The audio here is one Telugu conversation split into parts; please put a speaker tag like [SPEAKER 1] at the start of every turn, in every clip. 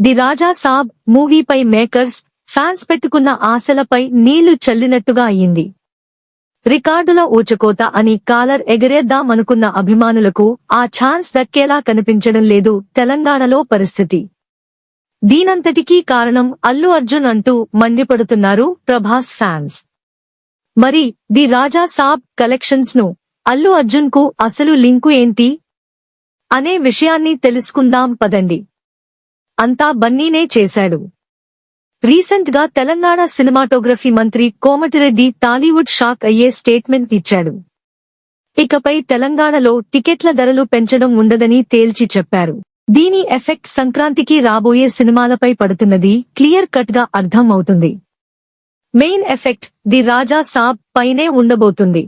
[SPEAKER 1] ది రాజా సాబ్ మూవీపై మేకర్స్ ఫ్యాన్స్ పెట్టుకున్న ఆశలపై నీళ్ళు చల్లినట్టుగా అయింది. రికార్డుల ఊచకోత అని కాలర్ ఎగరేద్దామనుకున్న అభిమానులకు ఆ ఛాన్స్ దక్కేలా కనిపించడం లేదు తెలంగాణలో పరిస్థితి. దీనంతటికీ కారణం అల్లు అర్జున్ అంటూ మండిపడుతున్నారు ప్రభాస్ ఫ్యాన్స్. మరి ది రాజా సాబ్ కలెక్షన్స్ను అల్లు అర్జున్కు అసలు లింకు ఏంటి? అనే విషయాన్ని తెలుసుకుందాం పదండి. అంతా బన్నీనే చేశాడు. రీసెంట్గా తెలంగాణ సినిమాటోగ్రఫీ మంత్రి కోమటిరెడ్డి టాలీవుడ్ షాక్ అయ్యే స్టేట్మెంట్ ఇచ్చాడు. ఇకపై తెలంగాణలో టికెట్ల ధరలు పెంచడం ఉండదని తేల్చి చెప్పారు. దీని ఎఫెక్ట్ సంక్రాంతికి రాబోయే సినిమాలపై పడుతున్నది క్లియర్ కట్గా అర్థం అవుతుంది main effect the Raja Saab పైనే ఉండబోతుంది.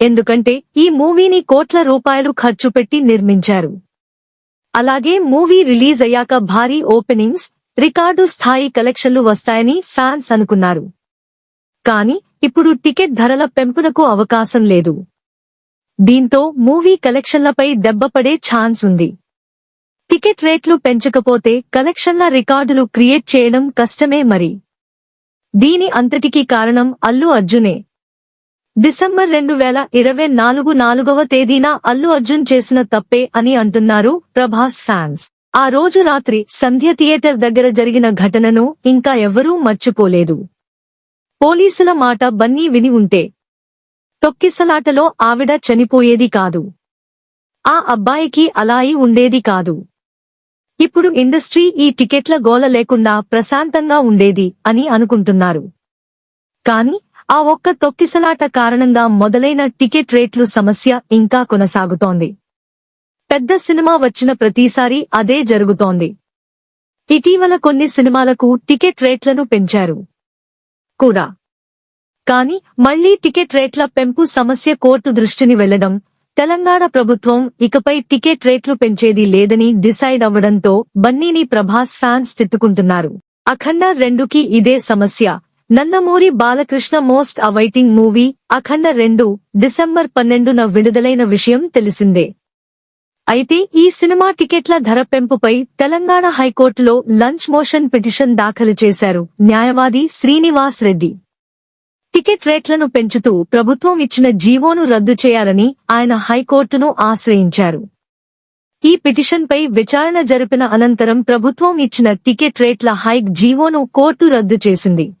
[SPEAKER 1] ఎందుకంటే ఈ మూవీని కోట్ల రూపాయలు ఖర్చు పెట్టి నిర్మించారు. అలాగే మూవీ రిలీజ్ అయ్యాక భారీ ఓపెనింగ్స్ రికార్డు స్థాయి కలెక్షన్లు వస్తాయని ఫ్యాన్స్ అనుకున్నారు. కానీ ఇప్పుడు టికెట్ ధరల పెంపునకు అవకాశం లేదు. దీంతో మూవీ కలెక్షన్లపై దెబ్బపడే ఛాన్స్ ఉంది. టికెట్ రేట్లు పెంచకపోతే కలెక్షన్ల రికార్డులు క్రియేట్ చేయడం కష్టమే మరి. దీని అంతటికీ కారణం అల్లు అర్జునే. డిసెంబర్ రెండు వేల ఇరవై నాలుగు నాలుగవ తేదీన అల్లు అర్జున్ చేసిన తప్పే అని అంటున్నారు ప్రభాస్ ఫ్యాన్స్. ఆ రోజు రాత్రి సంధ్య థియేటర్ దగ్గర జరిగిన ఘటనను ఇంకా ఎవ్వరూ మర్చిపోలేదు. పోలీసుల మాట బన్నీ విని ఉంటే తొక్కిసలాటలో ఆవిడ చనిపోయేది కాదు. ఆ అబ్బాయికి అలా అయి ఉండేది కాదు. ఇప్పుడు ఇండస్ట్రీ ఈ టికెట్ల గోల లేకుండా ప్రశాంతంగా ఉండేది అని అనుకుంటున్నారు. కాని ఆ ఒక్క తొక్కిసలాట కారణంగా మొదలైన టికెట్ రేట్లు సమస్య ఇంకా కొనసాగుతోంది. పెద్ద సినిమా వచ్చిన ప్రతిసారి అదే జరుగుతోంది. ఇటీవల కొన్ని సినిమాలకు టికెట్ రేట్లను పెంచారు. కూడా. కాని మళ్ళీ టికెట్ రేట్ల పెంపు సమస్య కోర్టు దృష్టిని వెళ్ళడం తెలంగాణ ప్రభుత్వం ఇకపై టికెట్ రేట్లు పెంచేది లేదని డిసైడ్ అవ్వడంతో బన్నీని ప్రభాస్ ఫ్యాన్స్ తిట్టుకుంటున్నారు. అఖండ రెండుకి ఇదే సమస్య Nandamuri Balakrishna most awaiting movie Akhanda రెండు డిసెంబర్ పన్నెండున విడుదలైన విషయం తెలిసిందే. అయితే ఈ సినిమా టికెట్ల ధర పెంపుపై తెలంగాణ హైకోర్టులో లంచ్ మోషన్ పిటిషన్ దాఖలు చేశారు న్యాయవాది శ్రీనివాస్ రెడ్డి. టికెట్ రేట్లను పెంచుతూ ప్రభుత్వం ఇచ్చిన జీవోను రద్దు చేయాలని ఆయన హైకోర్టును ఆశ్రయించారు. ఈ పిటిషన్పై విచారణ జరిపిన అనంతరం ప్రభుత్వం ఇచ్చిన టికెట్ రేట్ల హైక్ జీవోను కోర్టు రద్దు చేసింది.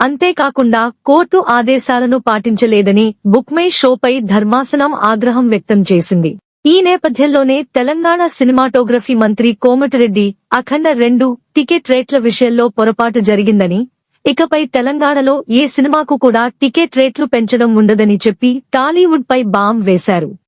[SPEAKER 1] అంతేకాకుండా కోర్టు ఆదేశాలను పాటించలేదని బుక్మై షోపై ధర్మాసనం ఆగ్రహం వ్యక్తం చేసింది. ఈ నేపథ్యంలోనే తెలంగాణ సినిమాటోగ్రఫీ మంత్రి కోమటిరెడ్డి అఖండ రెండు టికెట్ రేట్ల విషయంలో పొరపాటు జరిగిందని ఇకపై తెలంగాణలో ఏ సినిమాకు కూడా టికెట్ రేట్లు పెంచడం ఉండదని చెప్పి టాలీవుడ్ పై బాంబ్ వేశారు.